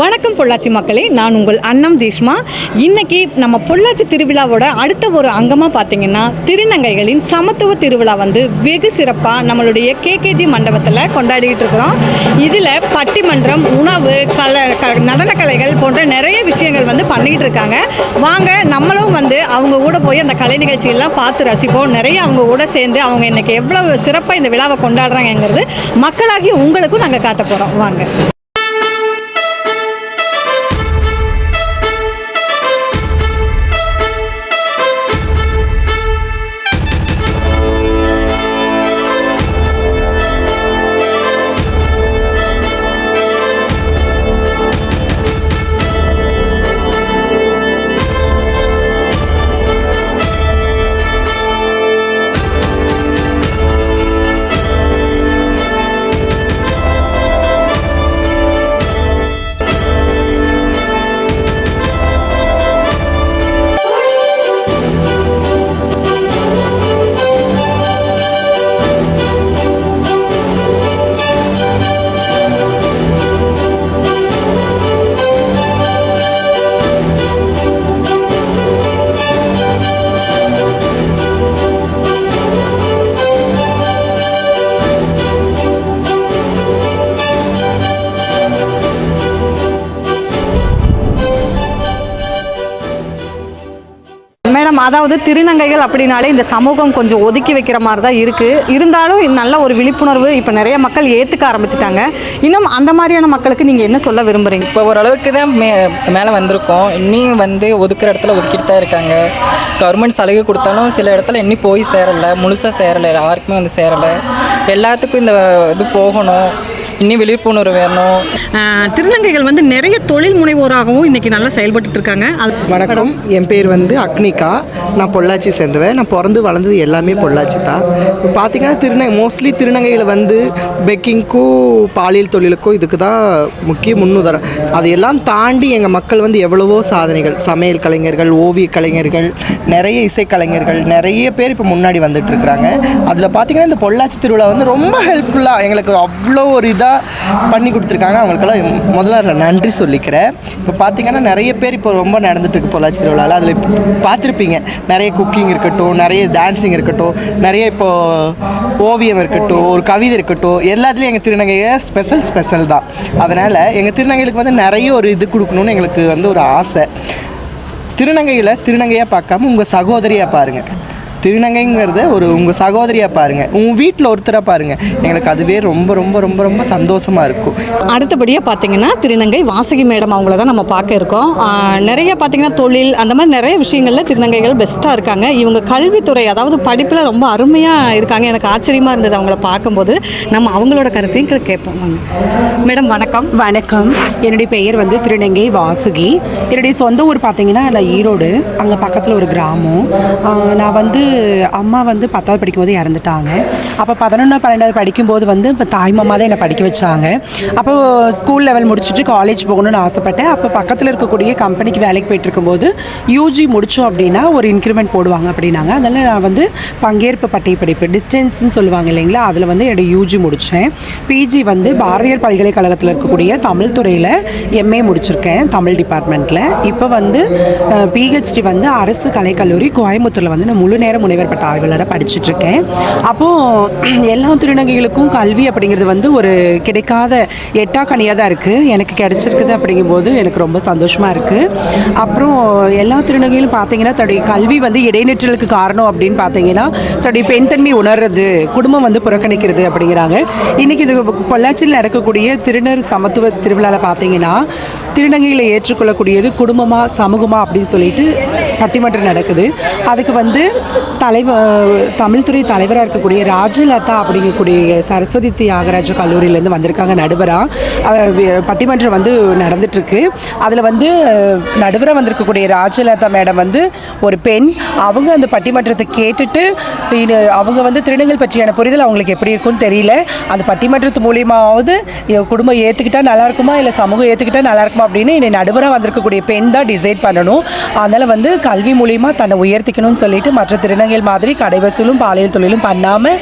வணக்கம் பொள்ளாச்சி மக்களே நான் உங்கள் அன்னம் தீஷ்மா. இன்னைக்கு நம்ம பொள்ளாச்சி திருவிழாவோட அடுத்த ஒரு அங்கமாக பார்த்தீங்கன்னா திருநங்கைகளின் சமத்துவ திருவிழா வந்து வெகு சிறப்பாக நம்மளுடைய கேகேஜி மண்டபத்தில் கொண்டாடிக்கிட்டு இருக்கிறோம். இதில் பட்டிமன்றம் உணவு கலை க நடனக்கலைகள் போன்ற நிறைய விஷயங்கள் வந்து பண்ணிக்கிட்டு இருக்காங்க. வாங்க நம்மளும் வந்து அவங்க கூட போய் அந்த கலை நிகழ்ச்சியெல்லாம் பார்த்து ரசிப்போம். நிறைய அவங்க கூட சேர்ந்து அவங்க இன்னைக்கு எவ்வளோ சிறப்பாக இந்த விழாவை கொண்டாடுறாங்கங்கிறது மக்களாகி உங்களுக்கும் நாங்கள் காட்ட போகிறோம் வாங்க. மேடம் அதாவது திருநங்கைகள் அப்படின்னாலே இந்த சமூகம் கொஞ்சம் ஒதுக்கி வைக்கிற மாதிரி தான் இருக்குது இருந்தாலும் நல்ல ஒரு விழிப்புணர்வு இப்போ நிறைய மக்கள் ஏற்றுக்க ஆரம்பிச்சிட்டாங்க. இன்னும் அந்த மாதிரியான மக்களுக்கு நீங்கள் என்ன சொல்ல விரும்புகிறீங்க இப்போ ஓரளவுக்கு தான் மே மேலே வந்திருக்கோம். இன்னும் வந்து ஒதுக்குற இடத்துல ஒதுக்கிட்டு தான் இருக்காங்க. கவர்மெண்ட் சலுகை கொடுத்தாலும் சில இடத்துல இன்னும் போய் சேரலை முழுசாக சேரலை யாருக்குமே வந்து சேரலை. எல்லாத்துக்கும் இந்த இது போகணும். இன்னும் விழிப்புணர்வு வேணும். திருநங்கைகள் வந்து நிறைய தொழில் முனைவோராகவும் இன்னைக்கு நல்லா செயல்பட்டு இருக்காங்க. அது வணக்கம். என் பேர் வந்து அக்னிகா. நான் பொள்ளாச்சி சேர்ந்தவன். நான் பிறந்து வளர்ந்தது எல்லாமே பொள்ளாச்சி தான். இப்போ பார்த்தீங்கன்னா திருநங்கை மோஸ்ட்லி திருநங்கையில் வந்து பெக்கிங்க்கும் பாலியல் தொழிலுக்கும் இதுக்கு தான் முக்கிய முன்னுதாரணம். அதையெல்லாம் தாண்டி எங்கள் மக்கள் வந்து எவ்வளவோ சாதனைகள் சமையல் கலைஞர்கள் ஓவிய கலைஞர்கள் நிறைய இசைக்கலைஞர்கள் நிறைய பேர் இப்போ முன்னாடி வந்துட்டு இருக்கிறாங்க. அதில் பார்த்தீங்கன்னா இந்த பொள்ளாச்சி திருவிழா வந்து ரொம்ப ஹெல்ப்ஃபுல்லாக எங்களுக்கு அவ்வளோ ஒரு இதாக பண்ணி கொடுத்துருக்காங்க. அவங்களுக்கெல்லாம் முதல்ல நன்றி சொல்லிக்கிறேன். இப்போ பார்த்தீங்கன்னா நிறைய பேர் இப்போ ரொம்ப நடந்துட்டு இருக்கு பொள்ளாச்சி திருவிழாவில் அதில் பார்த்துருப்பீங்க நிறைய குக்கிங் இருக்கட்டும் நிறைய டான்ஸிங் இருக்கட்டும் நிறைய இப்போது ஓவியம் இருக்கட்டும் ஒரு கவிதை இருக்கட்டும் எல்லாத்துலேயும் எங்கள் திருநங்கையை ஸ்பெஷல் ஸ்பெஷல் தான். அதனால் எங்கள் திருநங்கைகளுக்கு வந்து நிறைய ஒரு இது கொடுக்கணும்னு எங்களுக்கு வந்து ஒரு ஆசை. திருநங்கையில் திருநங்கையாக பார்க்காம உங்கள் சகோதரியாக பாருங்கள் திருநங்கைங்கிறத ஒரு உங்கள் சகோதரியாக பாருங்கள் உங்கள் வீட்டில் ஒருத்தராக பாருங்கள் எங்களுக்கு அதுவே ரொம்ப ரொம்ப ரொம்ப ரொம்ப சந்தோஷமாக இருக்கும். அடுத்தபடியாக பார்த்தீங்கன்னா திருநங்கை வாசகி மேடம் அவங்கள தான் நம்ம பார்க்க இருக்கோம். நிறைய பார்த்தீங்கன்னா தொழில் அந்த மாதிரி நிறைய விஷயங்களில் திருநங்கைகள் பெஸ்ட்டாக இருக்காங்க. இவங்க கல்வித்துறை அதாவது படிப்பில் ரொம்ப அருமையாக இருக்காங்க. எனக்கு ஆச்சரியமாக இருந்தது அவங்கள பார்க்கும்போது. நம்ம அவங்களோட கருத்தையும் கேட்போம். வாங்க. மேடம் வணக்கம். வணக்கம். என்னுடைய பெயர் வந்து திருநங்கை வாசுகி. என்னுடைய சொந்த ஊர் பார்த்தீங்கன்னா நான் ஈரோடு. அங்கே பக்கத்தில் ஒரு கிராமம். நான் வந்து அம்மா வந்து பத்தாவது படிக்கும்போது இறந்துட்டாங்க. அப்போ பதினொன்று பன்னெண்டாவது படிக்கும்போது வந்து இப்போ தாய்மாமா தான் என்னை படிக்க வச்சாங்க. அப்போ ஸ்கூல் லெவல் முடிச்சுட்டு காலேஜ் போகணும்னு ஆசைப்பட்டேன். அப்போ பக்கத்தில் இருக்கக்கூடிய கம்பெனிக்கு வேலைக்கு போயிட்டு இருக்கும்போது யூஜி முடித்தோம் அப்படின்னா ஒரு இன்க்ரிமெண்ட் போடுவாங்க அப்படின்னாங்க. அதனால் நான் வந்து பங்கேற்பு பட்டை படிப்பு டிஸ்டன்ஸ்னு சொல்லுவாங்க இல்லைங்களா? அதில் வந்து என்னோடய யூஜி முடித்தேன் பிஜி வந்து பாரதியார் பல்கலைக்கழகத்தில் இருக்கக்கூடிய தமிழ் துறையில் எம்ஏ முடிச்சிருக்கேன் தமிழ் டிபார்ட்மெண்ட்டில் இப்போ வந்து பிஹெச்டி வந்து அரசு கலைக்கல்லூரி கோயம்புத்தூரில் வந்து நான் முழு நேரம் முனைவர் பட்ட ஆய்வாளராக படிச்சுட்டு இருக்கேன் அப்போது எல்லா திருநங்கைகளுக்கும் கல்வி அப்படிங்கிறது வந்து ஒரு கிடைக்காத எட்டா கனியாக தான் இருக்குது எனக்கு கிடைச்சிருக்குது அப்படிங்கும்போது எனக்கு ரொம்ப சந்தோஷமாக இருக்குது அப்புறம் எல்லா திருநங்கைகளும் பார்த்தீங்கன்னா தன்னுடைய கல்வி வந்து இடைநிற்றலுக்கு காரணம் அப்படின்னு பார்த்தீங்கன்னா தன்னுடைய பெண் தன்மை உணர்றது குடும்பம் வந்து புறக்கணிக்கிறது அப்படிங்கிறாங்க. இன்றைக்கி இது பொள்ளாச்சியில் நடக்கக்கூடிய திருநர் சமத்துவ திருவிழாவில் பார்த்தீங்கன்னா திருநங்கைகளை ஏற்றுக்கொள்ளக்கூடியது குடும்பமாக சமூகமாக அப்படின்னு சொல்லிட்டு பட்டிமன்றம் நடக்குது. அதுக்கு வந்து தலைவர் தமிழ்துறை தலைவராக இருக்கக்கூடிய ராஜலதா அப்படிங்கக்கூடிய சரஸ்வதி தியாகராஜ கல்லூரியிலேருந்து வந்திருக்காங்க நடுவராக பட்டிமன்றம் வந்து நடந்துட்டுருக்கு. அதில் வந்து நடுவராக வந்திருக்கக்கூடிய ராஜலதா மேடம் வந்து ஒரு பெண். அவங்க அந்த பட்டிமன்றத்தை கேட்டுட்டு அவங்க வந்து திருநங்கள் பற்றியான புரிதல் அவங்களுக்கு எப்படி இருக்கும்னு தெரியல. அந்த பட்டிமன்றத்து மூலியமாவது என் குடும்பம் ஏற்றுக்கிட்டா நல்லா இருக்குமா? இல்லை சமூகம் ஏற்றுக்கிட்டா நல்லா இருக்குமா? அப்படின்னு என்னை நடுவராக வந்திருக்கக்கூடிய பெண் தான் டிசைட் பண்ணணும். அதனால் வந்து கல்வி மூலியமாக தன்னை உயர்த்திக்கணும்னு சொல்லிட்டு மற்ற திருநங்கை மாதிரி கடை வசூலும் பாலியல் தொழிலும் பண்ணாமல்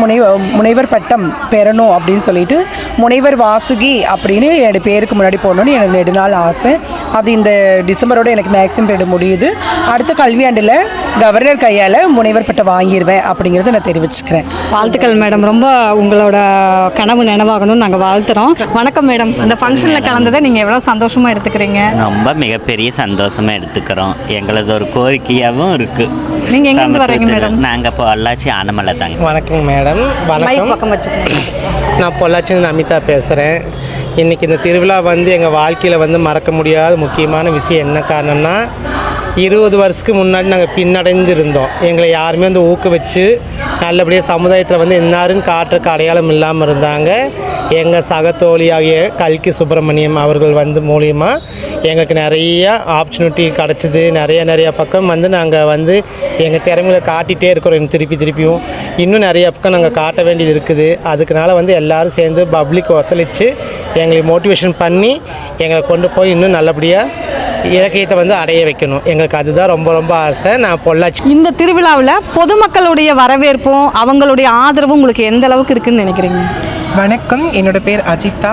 முனைவர் முனைவர் பட்டம் பெறணும் அப்படின்னு சொல்லிட்டு முனைவர் வாசுகி அப்படின்னு என்னோட பேருக்கு முன்னாடி போடணும்னு எனக்கு நெடுநாள் ஆசை. அது இந்த டிசம்பரோட எனக்கு மேக்ஸிமம் பீரியட் முடியுது. அடுத்த கல்வியாண்டில் கவர்னர் கையால் முனைவர் பட்டம் வாங்கிடுவேன் அப்படிங்கிறத நான் தெரிவிச்சுக்கிறேன். வாழ்த்துக்கள் மேடம். ரொம்ப உங்களோட கனவு நினைவாகணும்னு நாங்கள் வாழ்த்துறோம். வணக்கம் மேடம். இந்த ஃபங்க்ஷனில் கலந்ததை நீங்கள் எவ்வளோ சந்தோஷமாக எடுத்துக்கிறீங்க? ரொம்ப மிகப்பெரிய சந்தோஷமா எடுத்துக்கிறோம். எங்களது ஒரு கோரிக்கையாகவும் இருக்கு. நீங்க எங்கிருந்து வர்றீங்க மேடம்? நாங்கள் இப்போ பொள்ளாச்சி ஆனமலை தாங்க. வணக்கம் மேடம். மைக் வணக்கம். பக்கம் நான் பொள்ளாச்சியிலிருந்து அமிதா பேசுகிறேன் இன்றைக்கி இந்த திருவிழா வந்து எங்கள் வாழ்க்கையில் வந்து மறக்க முடியாத முக்கியமான விஷயம் என்ன காரணம்னா இருபது வருஷத்துக்கு முன்னாடி நாங்கள் பின்னடைந்து இருந்தோம் எங்களை யாருமே வந்து ஊக்குவிச்சு நல்லபடியாக சமுதாயத்தில் வந்து என்னாருன்னு காட்டுறக்கு அடையாளம் இல்லாமல் இருந்தாங்க. எங்கள் சக தோழியாகிய கல்கி சுப்பிரமணியம் அவர்கள் வந்து மூலியமா எங்களுக்கு நிறைய ஆப்பர்ச்சுனிட்டி கிடச்சிது. நிறைய நிறைய பக்கம் வந்து நாங்கள் வந்து எங்கள் திறமைகளை காட்டிகிட்டே இருக்கிறோம். திருப்பி திருப்பியும். இன்னும் நிறைய பக்கம் நாங்கள் காட்ட வேண்டியது இருக்குது. அதுக்குனால வந்து எல்லோரும் சேர்ந்து பப்ளிக் ஒத்துழைச்சு எங்களை மோட்டிவேஷன் பண்ணி எங்களை கொண்டு போய் இன்னும் நல்லபடியாக இலக்கியத்தை வந்து அடைய வைக்கணும். எங்களுக்கு அதுதான் ரொம்ப ரொம்ப ஆசை. நான் பொள்ளாச்சி இந்த திருவிழாவில் பொதுமக்களுடைய வரவேற்பும் அவங்களுடைய ஆதரவும் உங்களுக்கு எந்த அளவுக்கு இருக்குன்னு நினைக்கிறீங்க? வணக்கம். என்னோட பேர் அஜிதா.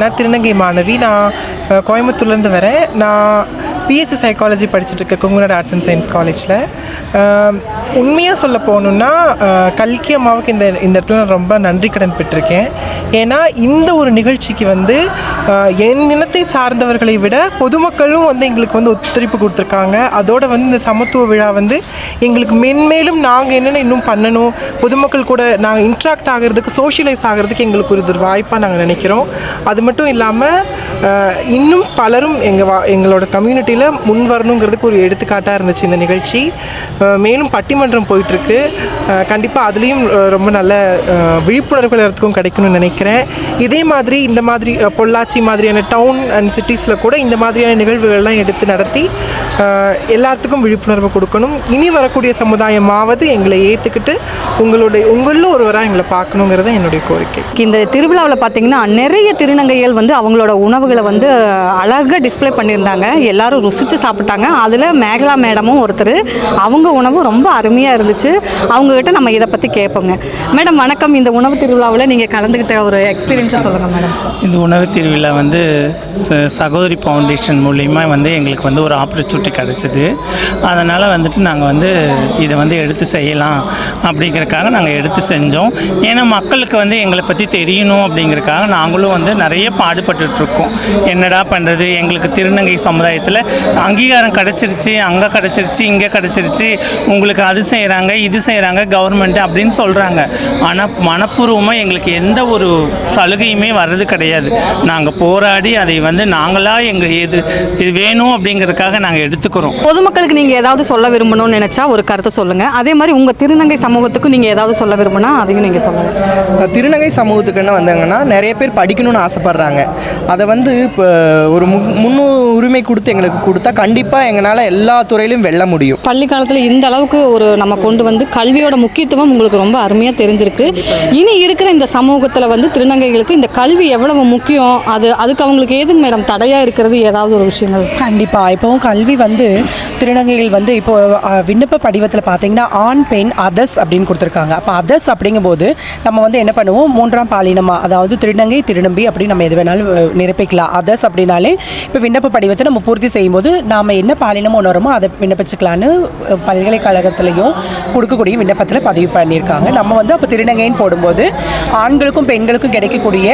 நான் திருநங்கை மாணவி. நான் கோயம்புத்தூர்லேருந்து வரேன். நான் பிஎஸ்சி சைக்காலஜி படிச்சுட்டு இருக்கேன். குங்குநாடு ஆர்ட்ஸ் அண்ட் சயின்ஸ் காலேஜில் உண்மையாக சொல்ல போகணுன்னா கல்கி அம்மாவுக்கு இந்த இந்த இடத்துல நான் ரொம்ப நன்றி கடன் பெற்றிருக்கேன். ஏன்னா இந்த ஒரு நிகழ்ச்சிக்கு வந்து என் இனத்தை சார்ந்தவர்களை விட பொதுமக்களும் வந்து எங்களுக்கு வந்து ஒத்துழைப்பு கொடுத்துருக்காங்க. அதோட வந்து இந்த சமத்துவ விழா வந்து எங்களுக்கு மென்மேலும் நாங்கள் என்னென்ன இன்னும் பண்ணணும் பொதுமக்கள் கூட நாங்கள் இன்ட்ராக்ட் ஆகிறதுக்கு சோஷியலைஸ் ஆகிறதுக்கு எங்களுக்கு ஒரு இது வாய்ப்பாக நாங்கள் நினைக்கிறோம். அது மட்டும் இல்லாமல் இன்னும் பலரும் எங்கள் வா எங்களோட கம்யூனிட்டியில் முன் வரணுங்கிறதுக்கு ஒரு எடுத்துக்காட்டாக இருந்துச்சு இந்த நிகழ்ச்சி. மேலும் பட்டிமன்றம் போயிட்டுருக்கு. கண்டிப்பாக அதுலேயும் ரொம்ப நல்ல விழிப்புணர்வுகள் எல்லாத்துக்கும் கிடைக்கணும்னு நினைக்கிறேன். இதே மாதிரி இந்த மாதிரி பொள்ளாச்சி மாதிரியான டவுன் அண்ட் சிட்டிஸில் கூட இந்த மாதிரியான நிகழ்வுகள்லாம் எடுத்து நடத்தி எல்லாத்துக்கும் விழிப்புணர்வு கொடுக்கணும். இனி வரக்கூடிய சமுதாயமாவது எங்களை ஏற்றுக்கிட்டு உங்களுடைய உங்களில் ஒருவராக எங்களை பார்க்கணுங்கிறது என்னுடைய கோரிக்கை. இந்த திருவிழாவில் பார்த்தீங்கன்னா நிறைய திருநங்கைகள் வந்து அவங்களோட உணவுகளை வந்து அழகாக டிஸ்ப்ளே பண்ணியிருந்தாங்க. எல்லாரும் ருசித்து சாப்பிட்டாங்க. அதில் மேகலா மேடமும் ஒருத்தர். அவங்க உணவு ரொம்ப அருமையாக இருந்துச்சு. அவங்கக்கிட்ட நம்ம இதை பற்றி கேட்போங்க. மேடம் வணக்கம். இந்த உணவு திருவிழாவில் நீங்கள் கலந்துக்கிட்ட ஒரு எக்ஸ்பீரியன்ஸை சொல்லுங்கள் மேடம். இந்த உணவு திருவிழா வந்து ச- சகோதரி ஃபவுண்டேஷன் மூலிமா வந்து எங்களுக்கு வந்து ஒரு ஆப்பர்ச்சுனிட்டி கிடச்சிது. அதனால் வந்துட்டு நாங்கள் வந்து இதை வந்து எடுத்து செய்யலாம் அப்படிங்கிறக்காக நாங்கள் எடுத்து செஞ்சோம். ஏன்னா மக்களுக்கு வந்து எங்களை பற்றி தெரியணும் அப்படிங்கிறக்காக நாங்களும் வந்து நிறைய பாடுபட்டுட்டு இருக்கோம் என்னடா பண்ணுறது எங்களுக்கு திருநங்கை சமுதாயத்தில் அங்கீகாரம் கிடச்சிருச்சு அங்கே கிடச்சிருச்சு இங்கே கிடச்சிருச்சு உங்களுக்கு அது செய்கிறாங்க இது செய்கிறாங்க கவர்மெண்ட் அப்படின்னு சொல்கிறாங்க ஆனால் மனப்பூர்வமாக எங்களுக்கு எந்த ஒரு சலுகையுமே வர்றது கிடையாது. நாங்கள் போராடி அதை வந்து நாங்களாக எங்கள் இது இது வேணும் அப்படிங்கிறதுக்காக நாங்கள் எடுத்துக்கிறோம். பொதுமக்களுக்கு நீங்கள் ஏதாவது சொல்ல விரும்பணும்னு நினச்சா ஒரு கருத்தை சொல்லுங்கள் அதே மாதிரி உங்கள் திருநங்கை சமூகத்துக்கு நீங்கள் ஏதாவது சொல்ல விரும்பினா அதையும் நீங்கள் சொல்லுங்கள் திருநங்கை சமூகத்துக்குன்னு வந்தாங்கன்னா நிறைய பேர் படிக்கணும்னு ஆசைப்பட்றாங்க. அதை வந்து இப்போ ஒரு மு முன்னுரிமை கொடுத்து எங்களுக்கு கொடுத்தா கண்டிப்பாக எங்களால் எல்லா துறையிலும் வெல்ல முடியும். பள்ளி காலத்தில் இந்த அளவுக்கு ஒரு நம்ம கொண்டு வந்து கல்வியோட முக்கியத்துவம் உங்களுக்கு ரொம்ப அருமையாக தெரிஞ்சிருக்கு. இனி இருக்கிற இந்த சமூகத்தில் வந்து திருநங்கைகளுக்கு இந்த கல்வி எவ்வளவு முக்கியம்? அது அதுக்கு அவங்களுக்கு ஏதுங்க மேடம் தடையாக இருக்கிறது ஏதாவது ஒரு விஷயங்கள்? கண்டிப்பாக இப்போவும் கல்வி வந்து திருநங்கைகள் வந்து இப்போ விண்ணப்ப படிவத்தில் பார்த்தீங்கன்னா ஆண் பெண் அதர்ஸ் அப்படின்னு கொடுத்துருக்காங்க. அப்போ அதர்ஸ் அப்படிங்கும்போது நம்ம வந்து என்ன பண்ணுவோம்? மூன்றாம் பாலினமா அதாவது திருநங்கை திருநம்பி அப்படி நம்ம எது வேணாலும் நிரப்பிக்கலாம். அதர்ஸ் அப்படின்னாலே இப்போ விண்ணப்ப படிவத்தை நம்ம பூர்த்தி செய்யும்போது நாம் என்ன பாலினம் உணருமோ அதை விண்ணப்பிச்சுக்கலான்னு அஹ், பல்கலைக்கழகத்திலையும் கொடுக்கக்கூடிய விண்ணப்பத்தில் பதிவு பண்ணியிருக்காங்க. நம்ம வந்து அப்போ திருநங்கைன்னு போடும்போது ஆண்களுக்கும் பெண்களுக்கும் கிடைக்கக்கூடிய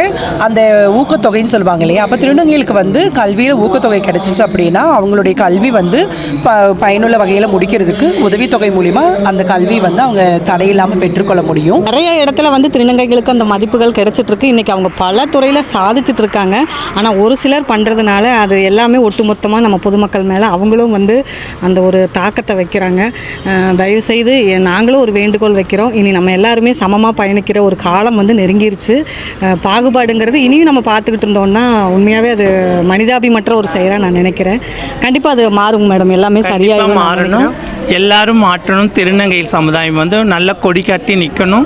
அந்த ஊக்கத்தொகைன்னு சொல்லுவாங்க இல்லையா? அப்போ திருநங்கைகளுக்கு வந்து கல்வியில் ஊக்கத்தொகை கிடைச்சிச்சு அப்படின்னா அவங்களுடைய கல்வி வந்து ப பயனுள்ள வகையில் முடிக்கிறதுக்கு உதவித்தொகை மூலிமா அந்த கல்வி வந்து அவங்க தடையில்லாமல் பெற்றுக்கொள்ள முடியும். நிறைய இடத்துல வந்து திருநங்கைகளுக்கு அந்த மதிப்பு கிடைச்சிட்டு இருக்கு இன்னைக்கு அவங்க பல துறையில் சாதிச்சிட்டு இருக்காங்க ஆனால் ஒரு சிலர் பண்ணுறதுனால அது எல்லாமே ஒட்டுமொத்தமாக நம்ம பொதுமக்கள் மேலே அவங்களும் வந்து அந்த ஒரு தாக்கத்தை வைக்கிறாங்க. அஹ் தயவு செய்து எ- நாங்களும் ஒரு வேண்டுகோள் வைக்கிறோம். இனி நம்ம எல்லாருமே சமமாக பயணிக்கிற ஒரு காலம் வந்து நெருங்கிருச்சு. பாகுபாடுங்கிறது இனியும் நம்ம பார்த்துக்கிட்டு இருந்தோம்னா உண்மையாகவே அது மனிதாபிமற்ற ஒரு செயலாக நான் நினைக்கிறேன். கண்டிப்பாக அது மாறும் மேடம். எல்லாமே சரியாக மாறணும். எல்லாரும் மாற்றணும். திருநங்கை சமுதாயம் வந்து நல்ல கொடி கட்டி நிற்கணும்